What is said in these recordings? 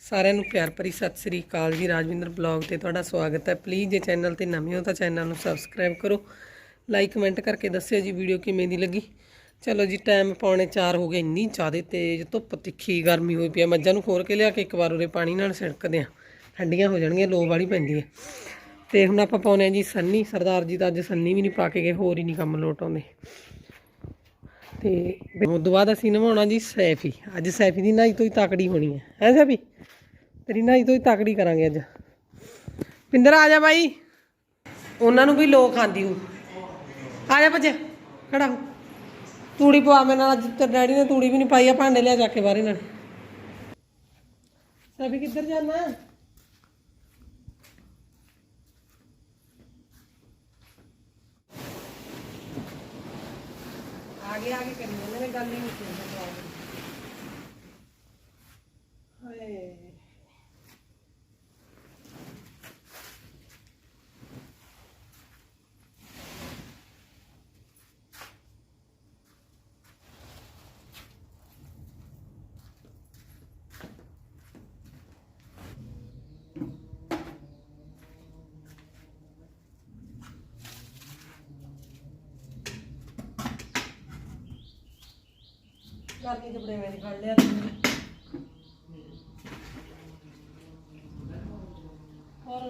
ਸਾਰਿਆਂ ਨੂੰ ਪਿਆਰ ਭਰੀ ਸਤਿ ਸ੍ਰੀ ਅਕਾਲ ਜੀ। ਰਾਜਵਿੰਦਰ ਬਲੌਗ ਤੇ ਤੁਹਾਡਾ ਸਵਾਗਤ ਹੈ। ਪਲੀਜ਼ ਜੇ ਚੈਨਲ ਤੇ ਨਵੇਂ ਹੋ ਤਾਂ ਚੈਨਲ ਨੂੰ ਸਬਸਕ੍ਰਾਈਬ ਕਰੋ। ਲਾਈਕ ਕਮੈਂਟ ਕਰਕੇ ਦੱਸਿਓ ਜੀ ਵੀਡੀਓ ਕਿਵੇਂ ਦੀ ਲੱਗੀ। ਚਲੋ ਜੀ ਟਾਈਮ ਪੌਣੇ 4 ਹੋ ਗਏ ਇੰਨੀ ਜ਼ਿਆਦਾ ਤੇਜ਼ ਧੁੱਪ, ਤਿੱਖੀ ਗਰਮੀ ਹੋਈ ਪਈ ਹੈ ਮੱਝਾਂ ਨੂੰ ਖੋਲ ਕੇ ਲਿਆ ਕੇ ਇੱਕ ਵਾਰ ਉਹਦੇ ਪਾਣੀ ਨਾਲ ਛਿੜਕਦੇ ਆ ਠੰਡੀਆਂ ਹੋ ਜਾਣਗੀਆਂ ਲੋ ਵਾਲੀ ਪੈਂਦੀ ਹੈ। ਤੇ ਹੁਣ ਆਪਾਂ ਪਾਉਨੇ ਆ ਜੀ ਸੰਨੀ। ਸਰਦਾਰ ਜੀ ਤਾਂ ਅੱਜ ਸੰਨੀ ਵੀ ਨਹੀਂ ਪਾ ਕੇ ਗਏ, ਹੋਰ ਹੀ ਨਹੀਂ ਕੰਮ ਲੋਟ ਆਉਂਦੇ। ਤੇ ਉਸ ਤੋਂ ਬਾਅਦ ਅਸੀਂ ਨਵਾਉਣਾ ਜੀ ਸੈਫੀ। ਅੱਜ ਸੈਫੀ ਦੀ ਨਹਾਈ ਤੋਂ ਹੀ ਤਾਕੜੀ ਹੋਣੀ ਹੈ। ਹੈ ਸੈਫੀ? ਤੇਰੀ ਨਹਾਈ ਤੋਂ ਹੀ ਤਾਕੜੀ ਕਰਾਂਗੇ ਅੱਜ। ਪਿੰਦਰ, ਆ ਜਾ ਬਾਈ। ਉਹਨਾਂ ਨੂੰ ਵੀ ਲੋਕ ਖਾਂਦੀ ਹੂੰ ਆ ਜਾ ਬੱਚੇ ਖੜਾ ਹੋ। ਤੂੜੀ ਪਵਾ ਮੇਰੇ ਨਾਲ, ਅੱਜ ਤੇ ਡੈਡੀ ਨੇ ਤੂੜੀ ਵੀ ਨਹੀਂ ਪਾਈ, ਆ ਭਾਂਡੇ ਲਿਆ ਜਾ ਕੇ ਬਾਹਰ ਇਹਨਾਂ ਨੇ। ਸੈਫੀ ਕਿੱਧਰ ਜਾਣਾ? ਆਗੇ ਆਗੇ ਕਰੀ ਇਹਨਾਂ ਨੇ ਗੱਲ ਹੀ ਨਹੀਂ ਸੁਣਦਾ ਹਾਏ। ਗਰਮੀ ਦੇ ਬੜੇ ਫੜ ਲਿਆ ਤੂੰ ਹੋਰ?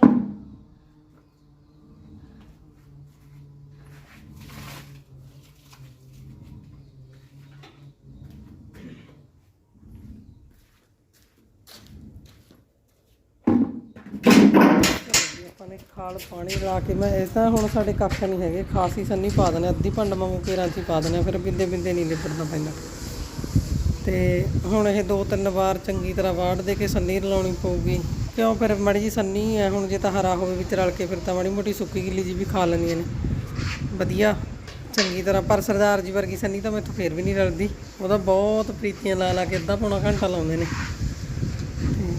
ਜੀ, ਆਪਾਂ ਨੇ ਖਾਲ ਪਾਣੀ ਲਾ ਕੇ, ਮੈਂ ਇਹ ਤਾਂ ਹੁਣ ਸਾਡੇ ਕੱਖ ਨਹੀਂ ਹੈਗੇ, ਖਾਸੀ ਸੰਨੀ ਪਾ ਦਨੇ ਅੱਧੀ ਭੰਡ ਵਾਂਗੂ ਕੇਰਾਂ ਚ ਹੀ ਪਾ ਦਨੇ ਫਿਰ ਬਿੰਦੇ ਬਿੰਦੇ ਨਹੀਂ ਲਿਬੜਦਾ ਪੈਂਦਾ। ਤੇ ਹੁਣ ਇਹ ਦੋ ਤਿੰਨ ਵਾਰ ਚੰਗੀ ਤਰ੍ਹਾਂ ਵਾੜ ਦੇ ਕੇ ਸੰਨੀ ਰਲਾਉਣੀ ਪਊਗੀ। ਕਿਉਂ? ਫਿਰ ਮੜੀ ਜੀ ਸੰਨੀ ਹੈ, ਹੁਣ ਜੇ ਤਾਂ ਹਰਾ ਹੋਵੇ ਵਿੱਚ ਰਲ ਕੇ, ਫਿਰ ਤਾਂ ਮਾੜੀ ਮੋਟੀ ਸੁੱਕੀ ਗਿੱਲੀ ਜੀ ਵੀ ਖਾ ਲੈਂਦੀਆਂ ਨੇ। ਵਧੀਆ। ਚੰਗੀ ਤਰ੍ਹਾਂ। ਪਰ ਸਰਦਾਰ ਜੀ ਵਰਗੀ ਸੰਨੀ ਤਾਂ ਮੈਥੋਂ ਫੇਰ ਵੀ ਨਹੀਂ ਰਲਦੀ। ਉਹਦਾ ਬਹੁਤ ਪ੍ਰੀਤੀਆਂ ਲਾ ਲਾ ਕੇ ਅੱਧਾ ਪੌਣਾ ਘੰਟਾ ਲਾਉਂਦੇ ਨੇ।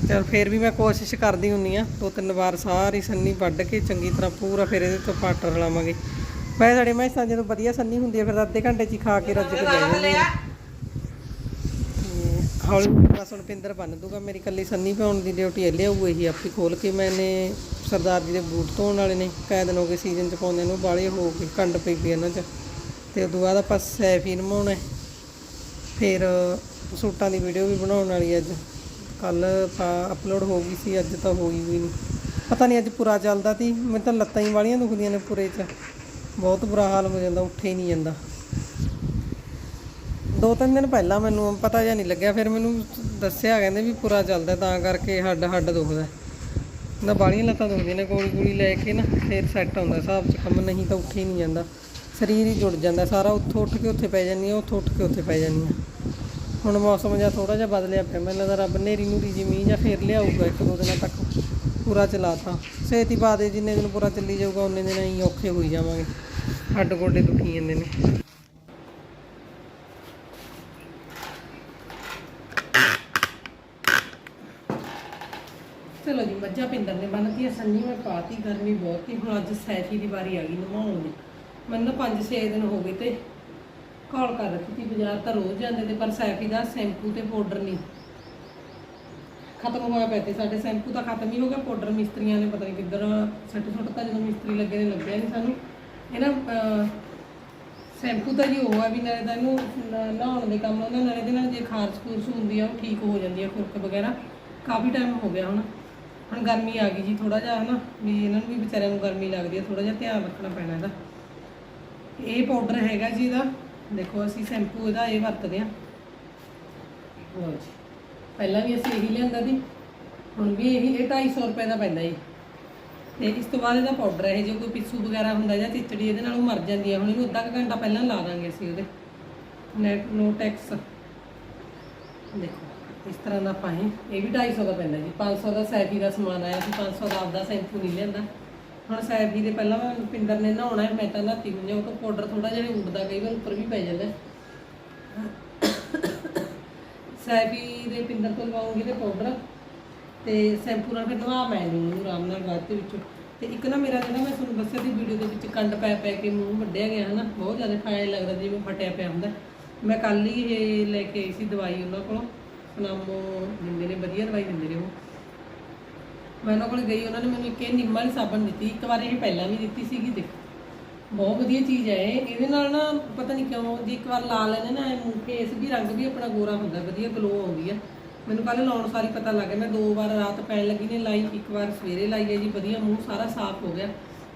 ਤੇ ਚਲ ਫੇਰ ਵੀ ਮੈਂ ਕੋਸ਼ਿਸ਼ ਕਰਦੀ ਹੁੰਨੀ ਆ ਦੋ ਤਿੰਨ ਵਾਰ ਸਾਰੀ ਸੰਨੀ ਵੱਢ ਕੇ ਚੰਗੀ ਤਰ੍ਹਾਂ ਪੂਰਾ ਫਿਰ ਇਹਦੇ ਤੋਂ ਪਾਟਰ ਲਾਵਾਂਗੇ ਮੈਂ ਸਾਡੇ ਮੈਸਾਂ ਜਦੋਂ ਵਧੀਆ ਸੰਨੀ ਹੁੰਦੀ ਹੈ, ਫਿਰ ਤਾਂ ਅੱਧੇ ਘੰਟੇ 'ਚ ਹੀ ਖਾ ਕੇ ਰੱਜ ਕੇ ਲੈ ਜਾਂਦੇ ਆ ਹੌਲੀ ਬਸ ਹੁਣ ਪਿੰਦਰ ਬੰਨ ਦੂਗਾ, ਮੇਰੀ ਕੱਲੀ ਸੰਨੀ ਪਾਉਣ ਦੀ ਡਿਊਟੀ ਇਹ ਲਿਆਊ ਇਹੀ ਆਪੀ ਖੋਲ ਕੇ ਮੈਨੇ ਸਰਦਾਰ ਜੀ ਦੇ ਬੂਟ ਧੋਣ ਵਾਲੇ ਨੇ ਕਾਇ ਦਿਨ ਹੋ ਗਏ ਸੀਜ਼ਨ 'ਚ ਪਾਉਂਦੇ ਨੂੰ ਬਾਲੇ ਹੋ ਕੇ ਕੰਡ ਪਈ ਪਈ ਇਹਨਾਂ 'ਚ। ਤੇ ਉਦੋਂ ਬਾਅਦ ਆਪਾਂ ਸੈਫੀ ਨਮਾਉਣਾ ਫਿਰ ਸੂਟਾਂ ਦੀ ਵੀਡੀਓ ਵੀ ਬਣਾਉਣ ਵਾਲੀ ਹੈ ਅੱਜ। ਕੱਲ ਅਪਲੋਡ ਹੋ ਗਈ ਸੀ, ਅੱਜ ਤਾਂ ਹੋ ਗਈ ਵੀ ਨਹੀਂ। ਪਤਾ ਨਹੀਂ ਅੱਜ ਪੂਰਾ ਚੱਲਦਾ ਸੀ ਮੈਨੂੰ ਤਾਂ ਲੱਤਾਂ ਹੀ ਵਾਲੀਆਂ ਦੁਖਦੀਆਂ ਨੇ ਪੂਰੇ 'ਚ। ਬਹੁਤ ਬੁਰਾ ਹਾਲ ਹੋ ਜਾਂਦਾ, ਉੱਠੇ ਹੀ ਨਹੀਂ ਜਾਂਦਾ। ਦੋ ਤਿੰਨ ਦਿਨ ਪਹਿਲਾਂ ਮੈਨੂੰ ਪਤਾ ਜਿਹਾ ਨਹੀਂ ਲੱਗਿਆ, ਫਿਰ ਮੈਨੂੰ ਦੱਸਿਆ, ਕਹਿੰਦੇ ਵੀ ਪੂਰਾ ਚੱਲਦਾ ਤਾਂ ਕਰਕੇ ਹੱਡ ਹੱਡ ਦੁਖਦਾ। ਨਾ ਬਾਲੀਆਂ ਲੱਤਾਂ ਦੁਖਦੀਆਂ ਨੇ, ਗੋਲੀ ਗੋਲੀ ਲੈ ਕੇ ਨਾ ਫਿਰ ਸੈੱਟ ਹੁੰਦਾ, ਹਿਸਾਬ 'ਚ ਕੰਮ ਨਹੀਂ ਤਾਂ ਉੱਠ ਹੀ ਨਹੀਂ ਜਾਂਦਾ। ਸਰੀਰ ਹੀ ਜੁੜ ਜਾਂਦਾ, ਸਾਰਾ ਉੱਥੋਂ ਉੱਠ ਕੇ ਉੱਥੇ ਪੈ ਜਾਂਦੀ ਆ, ਉੱਥੋਂ ਉੱਠ ਕੇ ਉੱਥੇ ਪੈ ਜਾਂਦੀ ਆ। ਹੁਣ ਮੌਸਮ ਜਿਹਾ ਥੋੜਾ ਜਿਹਾ ਬਦਲਿਆ ਪਿਆ, ਮੈਨੂੰ ਲੱਗਦਾ ਰੱਬ ਨੇਰੀ ਨੂਰੀ ਜੀ ਮੀਂਹ ਜਾਂ ਫੇਰ ਲਿਆਊਗਾ ਇੱਕ ਦੋ ਦਿਨਾਂ ਤੱਕ, ਪੂਰਾ ਚਲਾਤਾ। ਛੇਤੀ ਬਾਅਦ ਜਿੰਨੇ ਦਿਨ ਪੂਰਾ ਚੱਲੀ ਜਾਊਗਾ ਉਨੇ ਦਿਨ ਅਸੀਂ ਔਖੇ ਹੋਈ ਜਾਵਾਂਗੇ। ਹੱਡ ਗੋਡੇ ਦੁਖੀ ਜਾਂਦੇ ਨੇ। ਚਲੋ ਪਿੰਦਰ ਨੇ ਬੰਨਤੀ ਸੰਨੀ ਮੈਂ ਪਾਤੀ, ਗਰਮੀ ਬਹੁਤ ਸੀ, ਹੁਣ ਅੱਜ ਸੈਫੀ ਦੀ ਵਾਰੀ ਆ ਗਈ ਨਮਾਉਣ ਦੀ। ਮੈਨੂੰ 5-6 ਦਿਨ ਹੋ ਗਏ ਤੇ ਕਾਲ ਕਰ ਰੱਖੀ ਸੀ ਬਾਜ਼ਾਰ ਤਾਂ ਰੋਜ਼ ਜਾਂਦੇ ਤੇ, ਪਰ ਸੈਫੀ ਦਾ ਸ਼ੈਂਪੂ ਤੇ ਪਾਊਡਰ ਨਹੀਂ। ਖਤਮ ਹੋਇਆ ਪਿਆ ਤੇ ਸਾਡੇ ਸ਼ੈਂਪੂ ਤਾਂ ਖਤਮ ਹੀ ਹੋ ਗਿਆ, ਪਾਊਡਰ ਮਿਸਤਰੀਆਂ ਨੇ ਪਤਾ ਨਹੀਂ ਕਿੱਧਰ ਸੱਟ ਸੁੱਟ ਤਾਂ ਜਦੋਂ ਮਿਸਤਰੀ ਲੱਗੇ ਨੇ ਲੱਗਿਆ ਨਹੀਂ ਸਾਨੂੰ। ਇਹਨਾਂ ਸ਼ੈਂਪੂ ਤਾਂ ਜੀ ਉਹ ਆ ਵੀ ਨਾਲੇ ਤਾਂ ਇਹਨੂੰ ਨਹਾਉਣ ਦੇ ਕੰਮ ਉਹਨਾਂ ਨਾਲੇ ਦੇ ਨਾਲ ਜੇ ਖਾਰਸ਼ ਖੂਰਸ਼ ਹੁੰਦੀ ਆ, ਉਹ ਠੀਕ ਹੋ ਜਾਂਦੀ ਆ, ਖੁਰਕ ਵਗੈਰਾ। ਕਾਫੀ ਟਾਈਮ ਹੋ ਗਿਆ ਹੁਣ। ਹੁਣ ਗਰਮੀ ਆ ਗਈ ਜੀ ਥੋੜਾ ਜਿਹਾ, ਹਨਾ? ਵੀ ਇਹਨਾਂ ਨੂੰ ਵੀ ਵਿਚਾਰਿਆਂ ਨੂੰ ਗਰਮੀ ਲੱਗਦੀ ਹੈ ਥੋੜਾ ਜਿਹਾ ਧਿਆਨ ਰੱਖਣਾ ਪੈਣਾ ਇਹਦਾ। ਇਹ ਪਾਊਡਰ ਹੈਗਾ ਜੀ ਇਹਦਾ। ਦੇਖੋ, ਅਸੀਂ ਸ਼ੈਂਪੂ ਇਹਦਾ ਇਹ ਵਰਤਦੇ ਆ। ਲਓ ਜੀ। ਪਹਿਲਾਂ ਵੀ ਅਸੀਂ ਇਹੀ ਲਿਆਂਦਾ ਸੀ। ਹੁਣ ਵੀ ਇਹੀ, ਇਹ 250 ਰੁਪਏ ਦਾ ਪੈਂਦਾ ਜੀ। ਤੇ ਇਸ ਤੋਂ ਬਾਅਦ ਇਹਦਾ ਪਾਊਡਰ ਹੈ ਜੇ ਕੋਈ ਪਿੱਸੂ ਵਗੈਰਾ ਹੁੰਦਾ ਜਾਂ ਚਿਚੜੀ, ਇਹਦੇ ਨਾਲ ਉਹ ਮਰ ਜਾਂਦੀ ਹੈ ਹੁਣ ਇਹਨੂੰ ਅੱਧਾ ਕੁ ਘੰਟਾ ਪਹਿਲਾਂ ਲਾ ਦਾਂਗੇ ਅਸੀਂ ਉਹਦੇ। ਨੈਟ ਨੋ ਟੈਕਸ ਦੇਖੋ। ਇਸ ਤਰ੍ਹਾਂ ਦਾ ਆਪਾਂ ਇਹ ਇਹ ਵੀ 250 ਦਾ ਪੈਂਦਾ ਜੀ। 500 ਦਾ ਸੈਫੀ ਦਾ ਸਮਾਨ ਆਇਆ ਸੀ 500 ਦਾ ਆਪਦਾ ਸ਼ੈਂਪੂ ਨਹੀਂ ਲਿਆਂਦਾ। ਹੁਣ ਸੈਫੀ ਦੇ ਪਹਿਲਾਂ ਮੈਂ ਪਿੰਦਰ ਨੇ ਨਹਾਉਣਾ ਹੈ, ਮੈਂ ਤਾਂ ਨਹਾਤੀ ਹੋਈ ਉਹ ਤੋਂ ਪਾਊਡਰ ਥੋੜਾ ਜਿਹਾ ਉੱਡਦਾ ਕਈ ਵਾਰ ਉੱਪਰ ਵੀ ਪੈ ਜਾਂਦਾ ਸੈਫੀ ਦੇ ਪਿੰਦਰ ਤੋਂ ਲਵਾਉਂਗੀ ਤੇ ਪਾਊਡਰ ਤੇ ਸ਼ੈਂਪੂ ਨਾਲ ਫਿਰ ਨਵਾ ਮੈਂ ਲੂੰ ਉਹਨੂੰ ਆਰਾਮ ਨਾਲ ਬਾਅਦ ਦੇ ਵਿੱਚ। ਤੇ ਇੱਕ ਨਾ ਮੇਰਾ ਜਿਹੜਾ ਮੈਂ ਤੁਹਾਨੂੰ ਦੱਸਿਆ ਸੀ ਵੀਡੀਓ ਦੇ ਵਿੱਚ, ਕੰਡ ਪੈ ਪੈ ਕੇ ਮੂੰਹ ਵੱਢਿਆ ਗਿਆ ਹਨਾ, ਬਹੁਤ ਜ਼ਿਆਦਾ ਫਾਇਲ ਲੱਗਦਾ ਜਿਵੇਂ ਫਟਿਆ ਪਿਆ ਹੁੰਦਾ। ਮੈਂ ਕੱਲ ਹੀ ਇਹ ਲੈ ਕੇ ਆਈ ਸੀ ਦਵਾਈ ਉਹਨਾਂ ਕੋਲੋਂ। ਸੁਨਾਮੋ ਦਿੰਦੇ ਨੇ, ਵਧੀਆ ਦਵਾਈ ਦਿੰਦੇ ਨੇ ਉਹ। ਮੈਂ ਉਹਨਾਂ ਕੋਲ ਗਈ, ਉਹਨਾਂ ਨੇ ਮੈਨੂੰ ਇੱਕ ਇਹ ਨਿੰਮ ਵਾਲੀ ਸਾਬਣ ਦਿੱਤੀ, ਇੱਕ ਵਾਰ ਇਹ ਪਹਿਲਾਂ ਵੀ ਦਿੱਤੀ ਸੀਗੀ, ਦੇਖ। ਬਹੁਤ ਵਧੀਆ ਚੀਜ਼ ਹੈ ਇਹਦੇ ਨਾਲ ਨਾ, ਪਤਾ ਨਹੀਂ ਕਿਉਂ, ਜੇ ਇੱਕ ਵਾਰ ਲਾ ਲੈਣੇ ਨਾ, ਇਹ ਮੂੰਹ ਕੇਸ ਵੀ ਰੰਗ ਵੀ ਆਪਣਾ ਗੋਰਾ ਹੁੰਦਾ, ਵਧੀਆ ਗਲੋ ਆਉਂਦੀ ਆ। ਮੈਨੂੰ ਕੱਲ ਲਾਉਣ ਸਾਰੀ ਪਤਾ ਲੱਗ ਗਿਆ, ਮੈਂ ਦੋ ਵਾਰ ਰਾਤ ਪੈਣ ਲੱਗੀ ਨੇ ਲਾਈ, ਇੱਕ ਵਾਰ ਸਵੇਰੇ ਲਾਈ ਹੈ ਜੀ, ਵਧੀਆ ਮੂੰਹ ਸਾਰਾ ਸਾਫ਼ ਹੋ ਗਿਆ।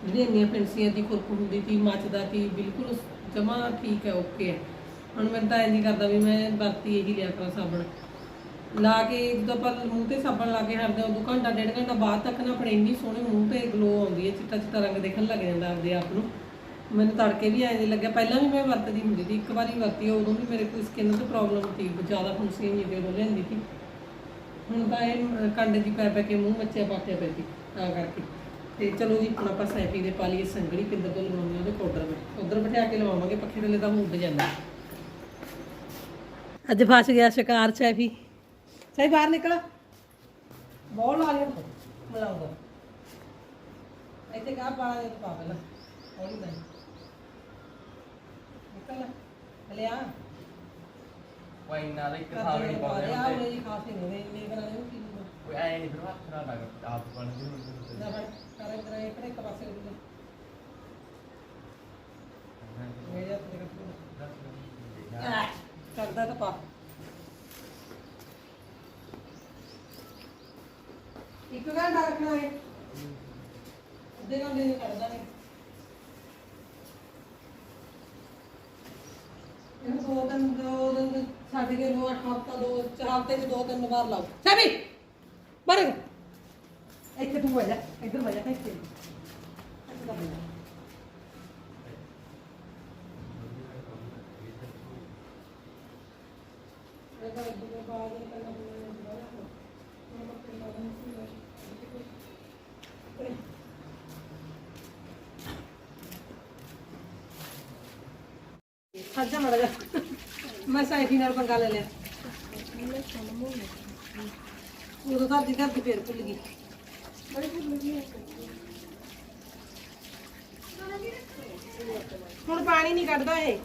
ਜਿਹੜੀਆਂ ਇੰਨੀਆਂ ਫਿੰਸੀਆਂ ਦੀ ਖੁਰਕ ਹੁੰਦੀ ਸੀ ਮੱਚਦਾ ਸੀ ਬਿਲਕੁਲ ਜਮਾ ਠੀਕ ਹੈ ਓਕੇ ਹੈ। ਹੁਣ ਮੈਨੂੰ ਤਾਂ ਇਹ ਕਰਦਾ ਵੀ ਮੈਂ ਵਰਤੀ ਇਹੀ ਲਿਆ ਕਰਾਂ ਸਾਬਣ। ਲਾ ਕੇ ਜਦੋਂ ਆਪਾਂ ਮੂੰਹ ਤੇ ਸਾਬਣ ਲਾ ਕੇ ਹਟਦੇ ਹਾਂ ਉਦੋਂ ਘੰਟਾ ਡੇਢ ਘੰਟਾ ਬਾਅਦ ਤੱਕ ਨਾ ਆਪਣੇ ਇੰਨੀ ਸੋਹਣੇ ਮੂੰਹ ਤੇ ਗਲੋ ਆਉਂਦੀ ਹੈ ਚਿੱਟਾ ਚਿੱਟਾ ਰੰਗ ਦੇਖਣ ਲੱਗ ਜਾਂਦਾ ਆਪਦੇ ਆਪ ਨੂੰ। ਮੈਨੂੰ ਤੜਕੇ ਵੀ ਐਂ ਲੱਗਿਆ ਪਹਿਲਾਂ ਵੀ ਮੈਂ ਵਰਤਦੀ ਹੁੰਦੀ ਸੀ ਇੱਕ ਵਾਰੀ ਵਰਤੀ ਉਦੋਂ ਵੀ ਮੇਰੇ ਕੋਈ ਸਕਿਨ ਤੇ ਪ੍ਰੋਬਲਮ ਸੀ ਜ਼ਿਆਦਾ ਫੁੰਸੀ ਨਹੀਂ ਤੇ ਉਦੋਂ ਲੈਂਦੀ ਸੀ। ਹੁਣ ਤਾਂ ਇਹ ਅਹ, ਦੀ ਪੈ ਪੈ ਕੇ ਮੂੰਹ ਮੱਚਿਆ ਪਾਟਿਆ ਪੈ ਸੀ ਤਾਂ ਕਰਕੇ। ਤੇ ਚਲੋ ਜੀ ਹੁਣ ਆਪਾਂ ਸੈਫੀ ਦੇ ਪਾ ਲਈਏ ਸੰਗੜੀ ਕਿੰਦਰ ਤੋਂ ਲਵਾਉਣੀ ਉਹਦੇ ਪਾਊਡਰ ਵਿੱਚ। ਉਧਰ ਬਿਠਾ ਕੇ ਲਵਾਵਾਂਗੇ ਪੱਖੇ ਥੱਲੇ ਤਾਂ ਉੱਡ ਜਾਂਦਾ। ਅੱਜ ਫਸ ਗਿਆ ਸ਼ਿਕਾਰ ਸੈਫੀ ਸਹੀ ਬਾਹਰ ਨਿਕਲ ਬੋਲ ਲਾ ਲਿਆ ਮਲਾਉਂਦਾ ਇੱਥੇ ਗਾ ਪਾਣਾ ਦੇ ਪਾ ਪਹਿਲਾਂ ਹੌਲੀ ਨਹੀਂ ਨਿਕਲ ਲਿਆ ਕੋਈ ਨਾ ਦੇ ਇੱਕ ਕਰ ਸਾਲ ਦੇ ਨਹੀਂ ਪਾ ਪਾਉਂਦੇ ਲਿਆ ਹੁੰਦੇ ਉਹਨੇ ਜੀ ਖਾਸ ਨਹੀਂ ਨੇ ਇੰਨੇ ਕਰਾਂ ਨੂੰ ਕੀ ਹੋਊਗਾ ਕੋਈ ਐ ਨਹੀਂ ਫਿਰ ਹੱਥ ਨਾਲ ਲੱਗ ਆਪ ਬਣ ਜੂ ਨਾ ਬਣ ਕਰੇ ਕਰੇ ਇੱਕ ਇੱਕ ਪਾਸੇ ਉੱਡ ਮੇਰੇ ਹੱਥ ਦੇ ਕੱਪੜੇ ਕਰਦਾ ਤਾਂ ਪਾ ਇੱਕ ਘੰਟਾ ਰੱਖਣਾ ਹੈ ਅੱਧੇ ਘੰਟੇ ਨੂੰ ਕੱਢਦਾ ਨਹੀਂ। ਇਹਨੂੰ ਦੋ ਦਿਨ ਦੋ ਦਿਨ ਛੱਡ ਕੇ ਲੋ ਹਫਤਾ, ਦੋ ਚਾਰ ਹਫ਼ਤੇ ਚ ਦੋ ਤਿੰਨ ਵਾਰ ਲਾਓ। ਸਭੀ ਬਰ ਇੱਥੇ ਤੂੰ ਵਜਾ ਇੱਧਰ ਬਹਿ ਜਾ, ਇੱਥੇ। ਇੱਥੇ ਬਹਿ ਜਾ ਸੱਜਾ ਜਾ ਮੈਂ ਸਾਈਫੀ ਨਾਲ ਪੰਗਾ ਲੈ ਲਿਆ। ਉਦੋਂ ਘਰ ਦੀ ਘਰ ਫੇਰ ਭੁੱਲ ਗਈ। ਹੁਣ ਪਾਣੀ ਨਹੀਂ ਕੱਢਦਾ ਇਹ।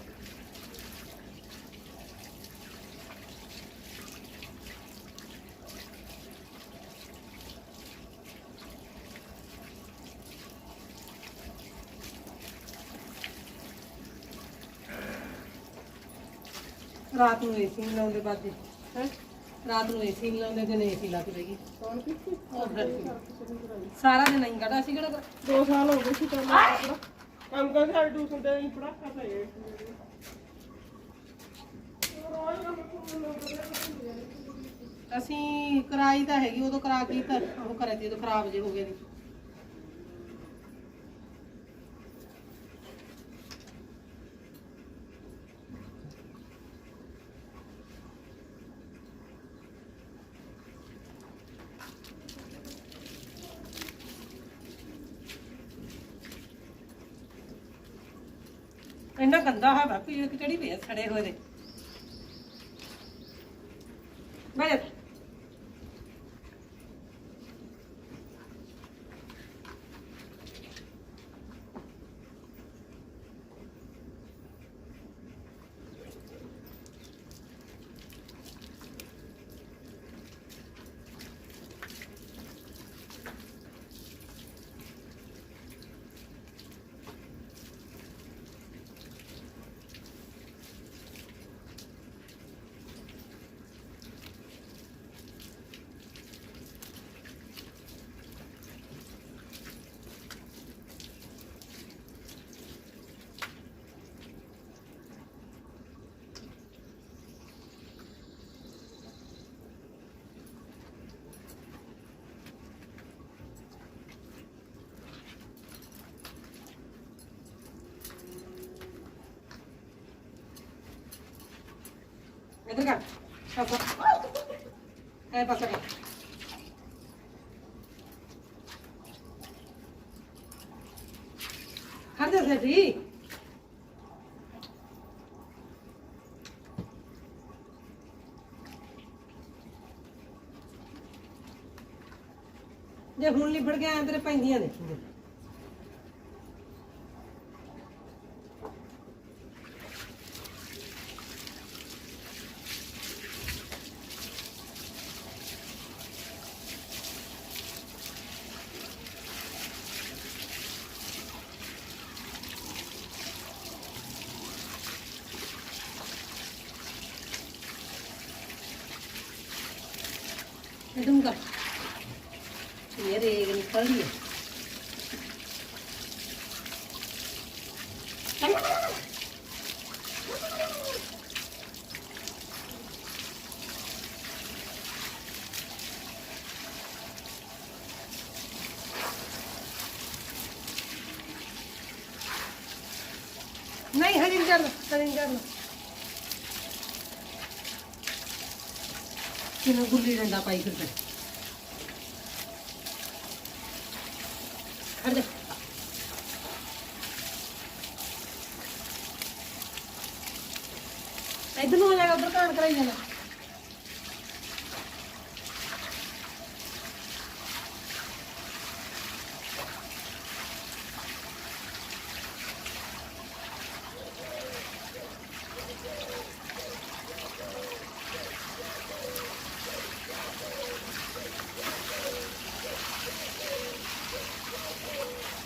ਰਾਤ ਨੂੰ ਏਸੀ ਨਹੀਂ ਲਾਉਂਦੇ ਬਾਜੀ ਹੈ? ਰਾਤ ਨੂੰ ਏਸੀ ਨਹੀਂ ਲਾਉਂਦੇ ਦਿਨ ਏਸੀ ਲਾ ਕੇ ਬੈਗੀ ਕੌਣ ਕਿੱਥੇ ਸਾਰਾ ਦਿਨ ਨਹੀਂ ਕੱਢਾ ਸੀ ਕਿਹੜਾ ਦੋ ਸਾਲ ਹੋ ਗਏ ਸੀ ਤਾਂ ਮੈਂ ਆਪਣਾ। ਕੰਮ ਕਰ ਸਾਡੇ ਟਿਊਸ਼ਨ ਤੇ ਹੀ ਪੜਾਕਾ ਤਾਂ ਇਹ ਅਸੀਂ ਕਰਾਈ ਤਾਂ ਹੈਗੀ ਉਦੋਂ ਕਰਾ ਕੇ ਤਾਂ ਉਹ ਕਰਿਆ ਸੀ ਉਦੋਂ ਖਰਾਬ ਜੇ ਹੋ ਗਏ ਨੇ ਇੰਨਾ ਗੰਦਾ ਹਵਾ ਪੀੜ ਕਿ ਚੜੀ ਪਈ ਆ ਸੜੇ ਹੋਏ ਦੇ ਬੈਠ ਇਧਰ ਕਰ ਪਾਸਾ ਐ ਪਾਸਾ ਖੜ ਜਾ ਸੇਠੀ ਜੇ ਹੁਣ ਲਿਬੜ ਗਿਆ ਤੇਰੇ ਪੈਂਦੀਆਂ ਦੇਖੀਆਂ ਇਧਰ ਕਰ ਇਹ ਰੇਗ ਨਿਕਲ ਰਹੀ ਹੈ ਨਹੀਂ ਹਜੇ ਨਹੀਂ ਕਰਨਾ ਹਜੇ ਨਹੀਂ ਕਰਨਾ ਕਿਨੂੰ ਗੁੱਲੀ ਡੰਡਾ ਪਾਈ ਫਿਰਦਾ ਖੜ ਜਾ ਇਧਰ ਨੂੰ ਆ ਜਾਗਾ ਉਧਰ ਕਾਣ ਕਰਾਈ ਜਾਣਾ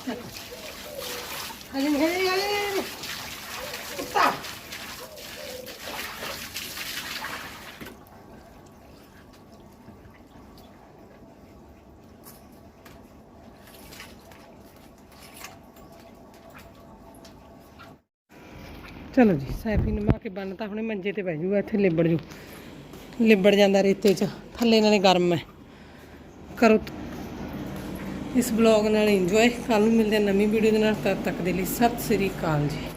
ਹਜੇ ਨਹੀਂ ਹਜੇ ਨਹੀਂ, ਹਜੇ ਨਹੀਂ, ਹਜੇ ਨਹੀਂ। ਕੁੱਤਾ ਚਲੋ ਜੀ ਸੈਫੀ ਨਮਾ ਕੇ ਬੰਨਤਾ ਹੁਣੇ ਮੰਜੇ ਤੇ ਬਹਿ ਜੂਗਾ ਇੱਥੇ ਲਿਬੜ ਜੂ ਲਿਬੜ ਜਾਂਦਾ ਰੇਤੇ 'ਚ ਥੱਲੇ ਇਹਨਾਂ ਨੇ ਗਰਮ ਹੈ ਕਰੋ ਇਸ ਬਲੌਗ ਨਾਲ ਇੰਜੋਏ ਕੱਲ ਨੂੰ ਮਿਲਦੇ ਹਾਂ ਨਵੀਂ ਵੀਡੀਓ ਦੇ ਨਾਲ, ਤਦ ਤੱਕ ਦੇ ਲਈ ਸਤਿ ਸ੍ਰੀ ਅਕਾਲ ਜੀ।